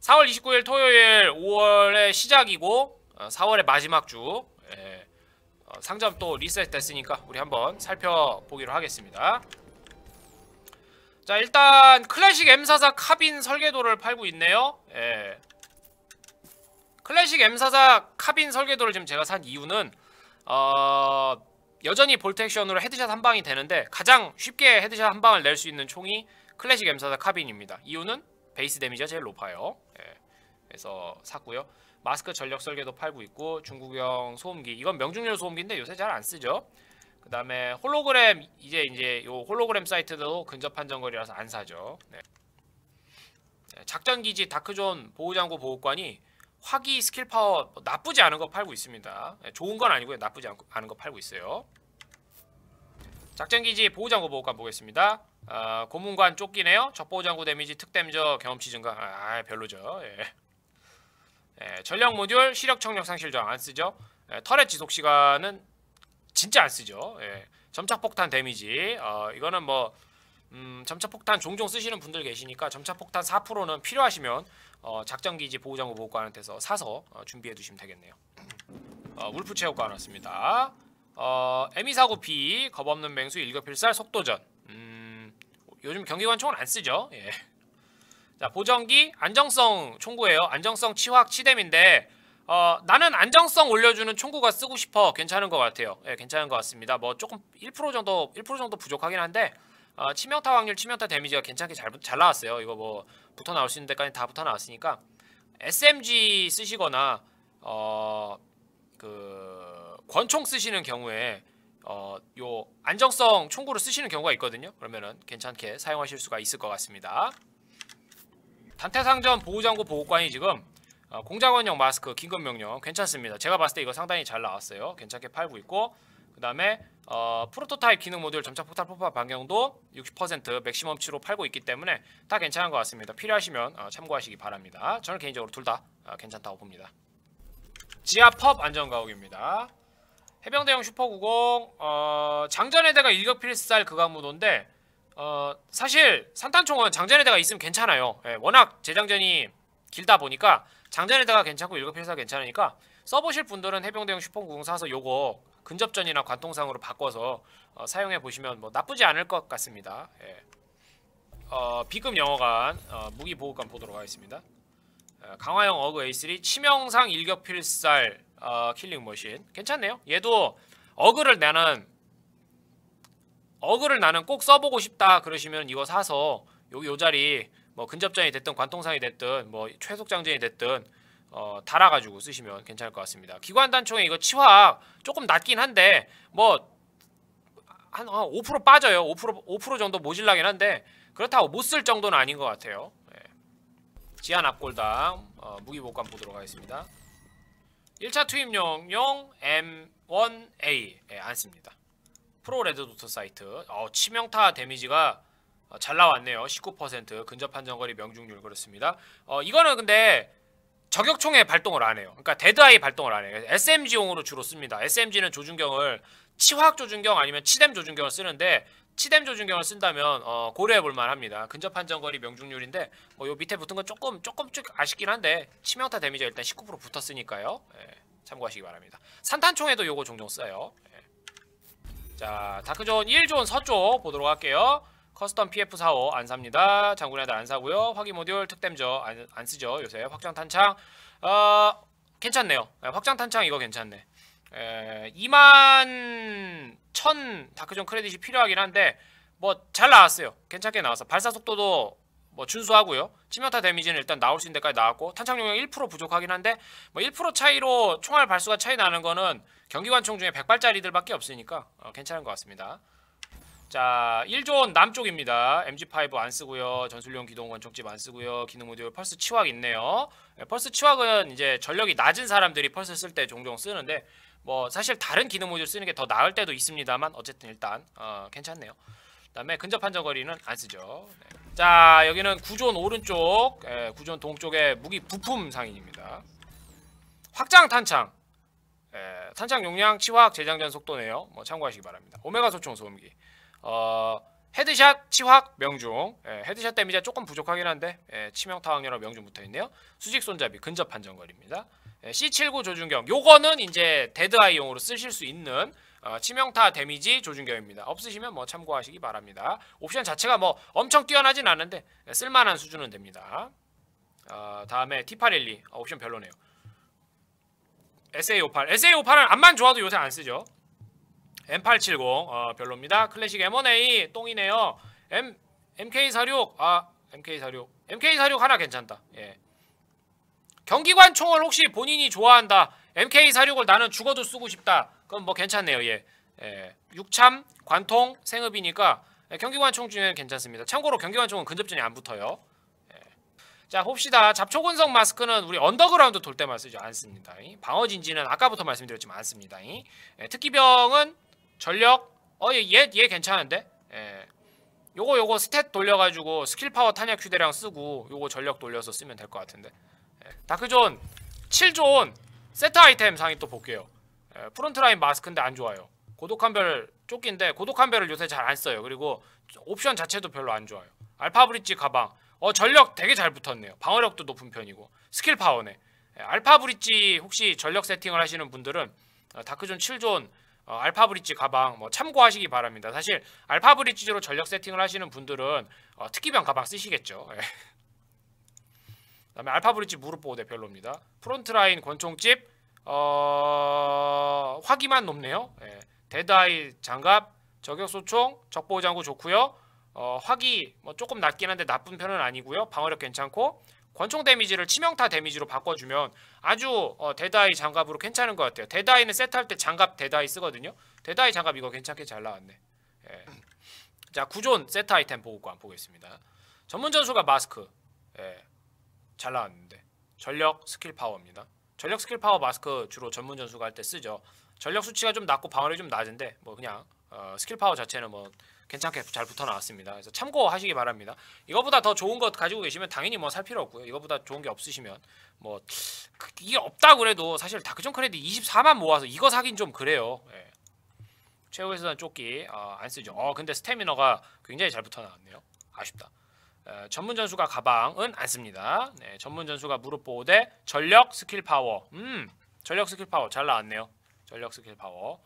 4월 29일 토요일 5월의 시작이고 어, 4월의 마지막 주. 예, 어, 상점 또 리셋 됐으니까 우리 한번 살펴보기로 하겠습니다. 자 일단 클래식 M44 카빈 설계도를 팔고 있네요. 예. 클래식 M44 카빈 설계도를 지금 제가 산 이유는 어, 여전히 볼트 액션으로 헤드샷 한 방이 되는데 가장 쉽게 헤드샷 한 방을 낼 수 있는 총이 클래식 M44 카빈입니다 이유는 베이스 데미지가 제일 높아요 예. 그래서 샀고요 마스크 전력 설계도 팔고 있고 중국형 소음기 이건 명중률 소음기인데 요새 잘 안 쓰죠 그 다음에 홀로그램 이제 이제 요 홀로그램 사이트도 근접 판정거리라서 안 사죠 네. 네, 작전기지 다크존 보호장구 보호관이 화기 스킬 파워 뭐 나쁘지 않은 거 팔고 있습니다 네, 좋은 건 아니고요 나쁘지 않, 않은 거 팔고 있어요 작전기지 보호장구 보호관 보겠습니다 아, 고문관 쫓기네요 적보호장구 데미지 특댐저 경험치 증가 아 별로죠 예. 예, 전력 모듈 시력 청력 상실 저항 안 쓰죠 예, 터렛 지속 시간은 진짜 안 쓰죠. 예. 점착폭탄 데미지. 어, 이거는 뭐 음, 점착폭탄 종종 쓰시는 분들 계시니까 점착폭탄 4%는 필요하시면 어, 작전기지 보호장구 보호관한테서 사서 어, 준비해 두시면 되겠네요. 어, 울프 체육관 왔습니다. 어, M249P 겁없는 맹수 일격필살 속도전. 음, 요즘 경기관 총은 안 쓰죠. 예. 자 보정기 안정성 총구예요. 안정성 치확 치뎀인데 어, 나는 안정성 올려주는 총구가 쓰고 싶어 괜찮은 것 같아요 예, 괜찮은 것 같습니다 뭐 조금 1% 정도 1% 정도 부족하긴 한데 어, 치명타 확률 치명타 데미지가 괜찮게 잘, 잘 나왔어요 이거 뭐 붙어 나올 수 있는 데까지 다 붙어 나왔으니까 SMG 쓰시거나 어, 그 권총 쓰시는 경우에 어, 요 안정성 총구를 쓰시는 경우가 있거든요 그러면은 괜찮게 사용하실 수가 있을 것 같습니다 단태 상점 보호장구 보호관이 지금 어, 공작원용 마스크 긴급 명령 괜찮습니다. 제가 봤을 때 이거 상당히 잘 나왔어요. 괜찮게 팔고 있고 그 다음에 어, 프로토타입 기능 모듈 점착 폭탄 폭발 반경도 60% 맥시멈치로 팔고 있기 때문에 다 괜찮은 것 같습니다. 필요하시면 어, 참고하시기 바랍니다. 저는 개인적으로 둘다 어, 괜찮다고 봅니다. 지하 펍 안전가옥입니다. 해병대용 슈퍼90 어, 장전해대가 일격필살 극악무도인데 어, 사실 산탄총은 장전해대가 있으면 괜찮아요. 예, 워낙 재장전이 길다 보니까 장전에다가 괜찮고 일급필사 괜찮으니까 써보실 분들은 해병대용 슈퍼90 사서 요거 근접전이나 관통상으로 바꿔서 어, 사용해 보시면 뭐 나쁘지 않을 것 같습니다. 예. 어, B급 영어관 어, 무기 보호관 보도록 하겠습니다. 어, 강화형 어그 A3 치명상 일격 필살 어, 킬링 머신 괜찮네요. 얘도 어그를 나는 어그를 나는 꼭 써보고 싶다 그러시면 이거 사서 요, 요 자리 뭐 근접전이 됐든 관통상이 됐든 뭐 최속 장전이 됐든 어, 달아가지고 쓰시면 괜찮을 것 같습니다. 기관 단총에 이거 치화 조금 낮긴 한데 뭐 한 5% 빠져요. 5% 5% 정도 모질라긴 한데 그렇다고 못 쓸 정도는 아닌 것 같아요. 네. 지한 앞골당 어, 무기복관 보도록 하겠습니다. 1차 투입용용 M1A 예, 안 씁니다. 프로 레드 도트 사이트 어, 치명타 데미지가 어, 잘 나왔네요. 19% 근접 판정거리 명중률 그렇습니다. 어, 이거는 근데 저격총에 발동을 안 해요. 그러니까 데드아이 발동을 안 해요. SMG용으로 주로 씁니다. SMG는 조준경을 치화학 조준경 아니면 치뎀 조준경을 쓰는데 치뎀 조준경을 쓴다면 어, 고려해 볼 만합니다. 근접 판정거리 명중률인데 뭐 요 밑에 붙은 건 조금 조금씩 아쉽긴 한데 치명타 데미지가 일단 19% 붙었으니까요. 예, 참고하시기 바랍니다. 산탄총에도 요거 종종 써요. 예. 자 다크존 1존 서쪽 보도록 할게요. 커스텀 PF45 안 삽니다. 장군의 달안 사고요. 확인 모듈 특댐저 안, 안 쓰죠. 요새 확장 탄창 어 괜찮네요. 네, 확장 탄창 이거 괜찮네. 에, 2만 1000 다크존 크레딧이 필요하긴 한데 뭐 잘 나왔어요. 괜찮게 나왔어. 발사 속도도 뭐 준수하고요. 치명타 데미지는 일단 나올 수 있는 데까지 나왔고 탄창 용량 1% 부족하긴 한데 뭐 1% 차이로 총알 발수가 차이 나는 거는 경기관총 중에 100발짜리들밖에 없으니까 어, 괜찮은 것 같습니다. 자 1존 남쪽입니다 MG5 안쓰고요 전술용 기동 권총집 안쓰고요 기능 모듈 펄스 치확 있네요 네, 펄스 치확은 이제 전력이 낮은 사람들이 펄스 쓸 때 종종 쓰는데 뭐 사실 다른 기능 모듈 쓰는 게 더 나을 때도 있습니다만 어쨌든 일단 어, 괜찮네요 그 다음에 근접 판정거리는 안 쓰죠 네. 자 여기는 구존 오른쪽 예, 구존 동쪽에 무기 부품 상인입니다 확장 탄창 예, 탄창 용량, 치확, 재장전 속도네요. 뭐 참고하시기 바랍니다. 오메가 소총 소음기. 어, 헤드샷, 치확, 명중. 예, 헤드샷 데미지가 조금 부족하긴 한데 예, 치명타 확률로 명중 붙어 있네요. 수직 손잡이 근접 판정거리입니다. 예, C79 조준경. 요거는 이제 데드아이용으로 쓰실 수 있는 어, 치명타 데미지 조준경입니다. 없으시면 뭐 참고하시기 바랍니다. 옵션 자체가 뭐 엄청 뛰어나진 않은데 예, 쓸만한 수준은 됩니다. 어, 다음에 T812 어, 옵션 별로네요. SA58 SA58은 앞만 좋아도 요새 안 쓰죠. M870 어, 별로입니다. 클래식 M1A 똥이네요. M MK46 아 MK46 MK46 하나 괜찮다. 예. 경기관 총을 혹시 본인이 좋아한다. MK46을 나는 죽어도 쓰고 싶다. 그럼 뭐 괜찮네요. 예. 예. 육참 관통 생업이니까 예, 경기관 총 중에 괜찮습니다. 참고로 경기관 총은 근접전이 안 붙어요. 예. 자 봅시다. 잡초근성 마스크는 우리 언더그라운드 돌 때만 쓰죠. 안 씁니다. 이 방어 진지는 아까부터 말씀드렸지만 안 씁니다. 이 예, 특기병은 전력 어얘얘 얘 괜찮은데. 예. 요거 요거 스탯 돌려가지고 스킬 파워 탄약 휴대량 쓰고 요거 전력 돌려서 쓰면 될 것 같은데. 예. 다크존 7존 세트 아이템 상위 또 볼게요. 예, 프론트라인 마스크인데 안 좋아요. 고독한 별 조끼인데 고독한 별을 요새 잘 안 써요. 그리고 옵션 자체도 별로 안 좋아요. 알파 브릿지 가방. 어 전력 되게 잘 붙었네요. 방어력도 높은 편이고 스킬 파워네. 예, 알파 브릿지 혹시 전력 세팅을 하시는 분들은 어, 다크존 7존 어, 알파 브릿지 가방 뭐 참고하시기 바랍니다. 사실 알파 브릿지로 전력 세팅을 하시는 분들은 어, 특기병 가방 쓰시겠죠. 예. 그다음에 알파 브릿지 무릎 보호대 별로입니다. 프론트라인 권총집 어 화기만 높네요. 예. 데드아이 장갑, 저격 소총, 적보호 장구 좋고요. 어 화기 뭐 조금 낮긴 한데 나쁜 편은 아니고요. 방어력 괜찮고 권총 데미지를 치명타 데미지로 바꿔주면 아주 어, 데드아이 장갑으로 괜찮은 것 같아요. 데드아이는 세트할 때 장갑 데드아이 쓰거든요. 데드아이 장갑 이거 괜찮게 잘 나왔네. 예. 자 구존 세트 아이템 보고관 보겠습니다. 전문 전술가 마스크 예. 잘 나왔는데 전력 스킬 파워입니다. 전력 스킬 파워 마스크 주로 전문 전수가 할 때 쓰죠. 전력 수치가 좀 낮고 방어력이 좀 낮은데 뭐 그냥 어, 스킬 파워 자체는 뭐 괜찮게 잘 붙어 나왔습니다. 그래서 참고하시기 바랍니다. 이거보다 더 좋은 것 가지고 계시면 당연히 뭐 살 필요 없고요. 이거보다 좋은 게 없으시면 뭐 그- 이게 없다 그래도 사실 다크존 크레딧 24만 모아서 이거 사긴 좀 그래요. 예. 최후의 수단 조끼 어, 안 쓰죠. 어 근데 스태미너가 굉장히 잘 붙어 나왔네요. 아쉽다. 에, 전문 전수가 가방은 안 씁니다. 네, 전문 전수가 무릎 보호대, 전력 스킬 파워. 음, 전력 스킬 파워 잘 나왔네요. 전력 스킬 파워.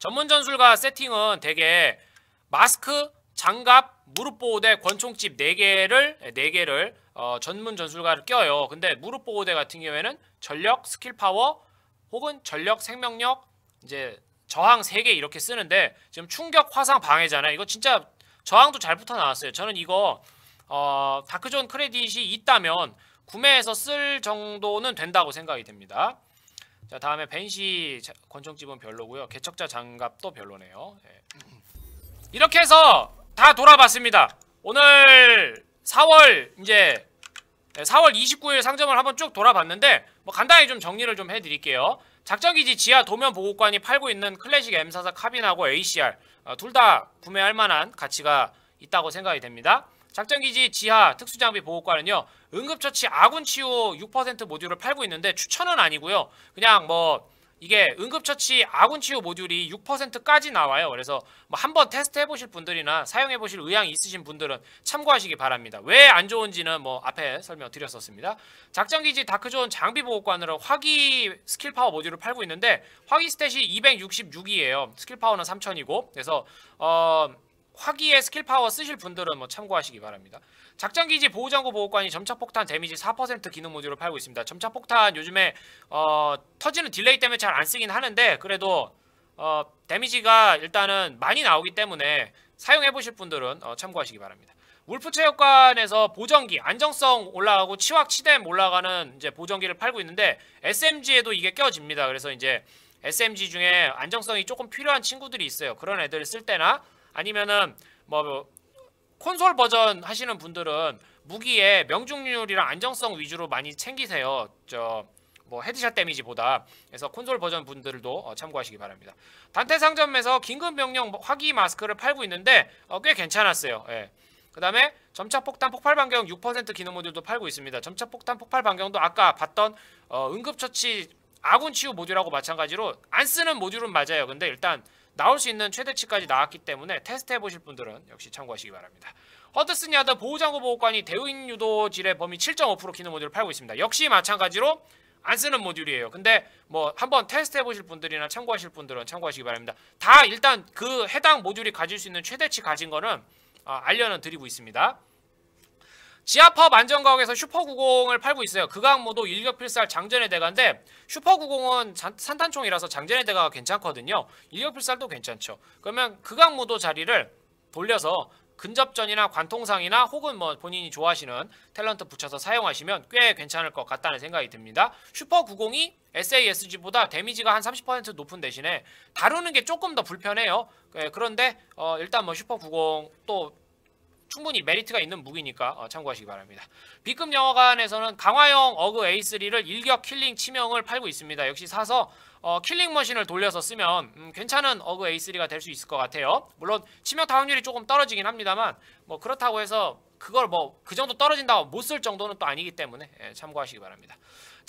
네. 전문 전술가 세팅은 되게 마스크, 장갑, 무릎 보호대, 권총집 4개를 4개를 어, 전문 전술가를 껴요. 근데 무릎 보호대 같은 경우에는 전력, 스킬 파워 혹은 전력, 생명력 이제 저항 3개 이렇게 쓰는데 지금 충격, 화상, 방해잖아요. 이거 진짜 저항도 잘 붙어 나왔어요. 저는 이거 어, 다크존 크레딧이 있다면 구매해서 쓸 정도는 된다고 생각이 됩니다. 자 다음에 벤시 자- 권총집은 별로고요. 개척자 장갑도 별로네요. 예. 이렇게 해서 다 돌아봤습니다. 오늘 4월 이제 4월 29일 상점을 한번 쭉 돌아봤는데 뭐 간단히 좀 정리를 좀 해드릴게요. 작전기지 지하 도면 보호관이 팔고 있는 클래식 M44 카빈하고 ACR 어, 둘다 구매할 만한 가치가 있다고 생각이 됩니다. 작전기지 지하 특수장비 보호관은요 응급처치 아군 치유 6% 모듈을 팔고 있는데 추천은 아니고요. 그냥 뭐 이게 응급처치 아군 치유 모듈이 6%까지 나와요. 그래서 뭐 한번 테스트 해보실 분들이나 사용해보실 의향이 있으신 분들은 참고하시기 바랍니다. 왜 안 좋은지는 뭐 앞에 설명드렸었습니다. 작전기지 다크존 장비 보호관으로 화기 스킬 파워 모듈을 팔고 있는데 화기 스탯이 266이에요. 스킬 파워는 3000이고 그래서 어 화기의 스킬 파워 쓰실 분들은 뭐 참고하시기 바랍니다. 작전기지 보호장구 보호관이 점차폭탄 데미지 4% 기능 모듈을 팔고 있습니다. 점차폭탄 요즘에 어, 터지는 딜레이 때문에 잘 안 쓰긴 하는데 그래도 어, 데미지가 일단은 많이 나오기 때문에 사용해 보실 분들은 어, 참고하시기 바랍니다. 울프 체육관에서 보정기 안정성 올라가고 치확 치뎀 올라가는 이제 보정기를 팔고 있는데 SMG에도 이게 껴집니다. 그래서 이제 SMG 중에 안정성이 조금 필요한 친구들이 있어요. 그런 애들 쓸 때나 아니면은 뭐 콘솔 버전 하시는 분들은 무기에 명중률이랑 안정성 위주로 많이 챙기세요. 저 뭐 헤드샷 데미지보다 그래서 콘솔 버전 분들도 어, 참고하시기 바랍니다. 단테 상점에서 긴급 명령 화기 마스크를 팔고 있는데 어, 꽤 괜찮았어요. 예. 그 다음에 점차 폭탄 폭발 반경 6% 기능 모듈도 팔고 있습니다. 점차 폭탄 폭발 반경도 아까 봤던 어, 응급처치 아군 치유 모듈하고 마찬가지로 안 쓰는 모듈은 맞아요. 근데 일단 나올 수 있는 최대치까지 나왔기 때문에 테스트 해보실 분들은 역시 참고하시기 바랍니다. 허드슨 야드 보호장구 보호관이 대우인 유도질의 범위 7.5% 기능 모듈을 팔고 있습니다. 역시 마찬가지로 안 쓰는 모듈이에요. 근데 뭐 한번 테스트 해 보실 분들이나 참고하실 분들은 참고하시기 바랍니다. 다 일단 그 해당 모듈이 가질 수 있는 최대치 가진 거는 어, 알려는 드리고 있습니다. 지하팝 안전가옥에서 슈퍼90을 팔고 있어요. 극악모도 일격필살 장전의 대가인데 슈퍼90은 산탄총이라서 장전의 대가가 괜찮거든요. 일격필살도 괜찮죠. 그러면 극악모도 자리를 돌려서 근접전이나 관통상이나 혹은 뭐 본인이 좋아하시는 탤런트 붙여서 사용하시면 꽤 괜찮을 것 같다는 생각이 듭니다. 슈퍼 90이 SASG보다 데미지가 한 30% 높은 대신에 다루는 게 조금 더 불편해요. 예, 그런데 어 일단 뭐 슈퍼 90또 충분히 메리트가 있는 무기니까 어, 참고하시기 바랍니다. B급 영화관에서는 강화형 어그 A3를 일격 킬링 치명을 팔고 있습니다. 역시 사서 어, 킬링 머신을 돌려서 쓰면 음, 괜찮은 어그 A3가 될 수 있을 것 같아요. 물론 치명타 확률이 조금 떨어지긴 합니다만 뭐 그렇다고 해서 그걸 뭐 그 정도 떨어진다고 못 쓸 정도는 또 아니기 때문에 예, 참고하시기 바랍니다.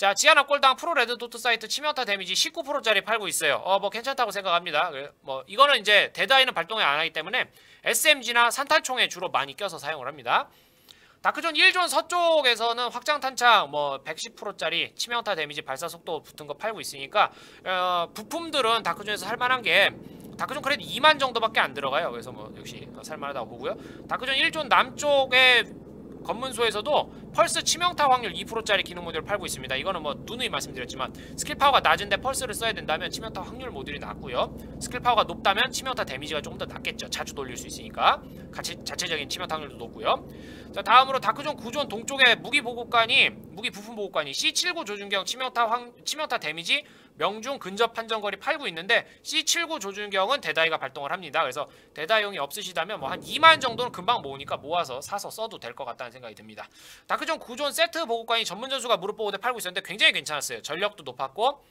자 지하나 꼴당 프로 레드 도트 사이트 치명타 데미지 19%짜리 팔고 있어요. 어 뭐 괜찮다고 생각합니다. 뭐 이거는 이제 데드아이는 발동을 안 하기 때문에 SMG나 산탄총에 주로 많이 껴서 사용을 합니다. 다크존 1존 서쪽에서는 확장 탄창 뭐 110%짜리 치명타 데미지 발사 속도 붙은 거 팔고 있으니까 어, 부품들은 다크존에서 살만한 게 다크존 크레딧 2만 정도밖에 안 들어가요. 그래서 뭐 역시 살만하다고 보고요. 다크존 1존 남쪽에 검문소에서도 펄스 치명타 확률 2%짜리 기능 모듈을 팔고 있습니다. 이거는 뭐 누누이 말씀드렸지만 스킬 파워가 낮은데 펄스를 써야 된다면 치명타 확률 모듈이 낮고요. 스킬 파워가 높다면 치명타 데미지가 조금 더 낮겠죠. 자주 돌릴 수 있으니까 같이 자체적인 치명타 확률도 높고요. 자 다음으로 다크존 9존 동쪽에 무기 보급관이 무기 부품 보급관이 C79 조준경 치명타 황, 치명타 데미지 명중 근접 판정거리 팔고 있는데 C79 조준경은 대다이가 발동을 합니다. 그래서 대다이용이 없으시다면 뭐 한 2만 정도는 금방 모으니까 모아서 사서 써도 될 것 같다는 생각이 듭니다. 다크존 9존 세트 보급관이 전문 전수가 무릎 보호대 팔고 있었는데 굉장히 괜찮았어요. 전력도 높았고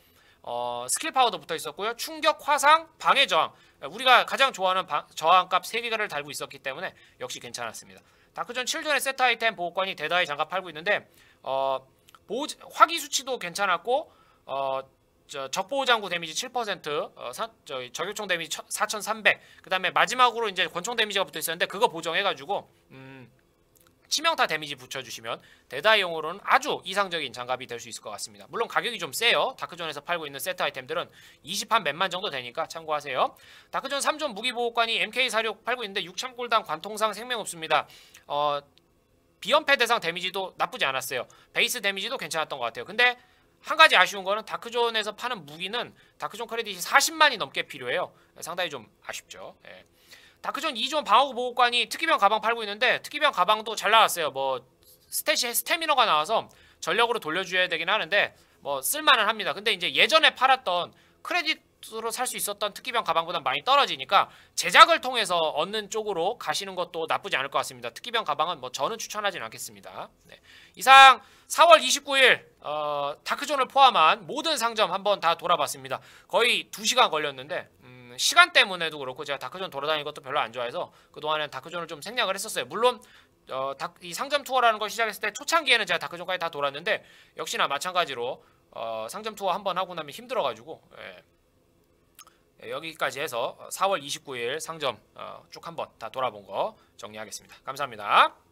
어, 스킬 파워도 붙어 있었고요. 충격, 화상, 방해 저항. 우리가 가장 좋아하는 방, 저항값 3개를 달고 있었기 때문에 역시 괜찮았습니다. 다크존 7존의 세트 아이템 보호관이 대다이 장갑 팔고 있는데 어, 보호, 화기 수치도 괜찮았고 어, 저 적보호 장구 데미지 7%, 어, 사, 저 저격총 데미지 4,300. 그 다음에 마지막으로 이제 권총 데미지가 붙어 있었는데 그거 보정해가지고 음, 치명타 데미지 붙여주시면 대다이용으로는 아주 이상적인 장갑이 될 수 있을 것 같습니다. 물론 가격이 좀 세요. 다크존에서 팔고 있는 세트 아이템들은 20한 몇만 정도 되니까 참고하세요. 다크존 3존 무기보호관이 MK46 팔고 있는데 6참골당 관통상 생명 없습니다. 어, 비연패 대상 데미지도 나쁘지 않았어요. 베이스 데미지도 괜찮았던 것 같아요. 근데 한 가지 아쉬운 거는 다크존에서 파는 무기는 다크존 크레딧이 40만이 넘게 필요해요. 상당히 좀 아쉽죠. 예. 다크존 2존 방어구 보호관이 특기병 가방 팔고 있는데 특기병 가방도 잘 나왔어요. 뭐 스탯이 스태미너가 나와서 전력으로 돌려줘야 되긴 하는데 뭐 쓸만은 합니다. 근데 이제 예전에 팔았던 크레딧 으로 살 수 있었던 특기병 가방보다 많이 떨어지니까 제작을 통해서 얻는 쪽으로 가시는 것도 나쁘지 않을 것 같습니다. 특기병 가방은 뭐 저는 추천하지는 않겠습니다. 네. 이상 4월 29일 어, 다크존을 포함한 모든 상점 한번 다 돌아봤습니다. 거의 2시간 걸렸는데 음, 시간 때문에도 그렇고 제가 다크존 돌아다니는 것도 별로 안 좋아해서 그동안엔 다크존을 좀 생략을 했었어요. 물론 어, 다, 이 상점 투어라는 걸 시작했을 때 초창기에는 제가 다크존까지 다 돌았는데 역시나 마찬가지로 어, 상점 투어 한 번 하고 나면 힘들어가지고 예. 예, 여기까지 해서 4월 29일 상점 어, 쭉 한번 다 돌아본 거 정리하겠습니다. 감사합니다.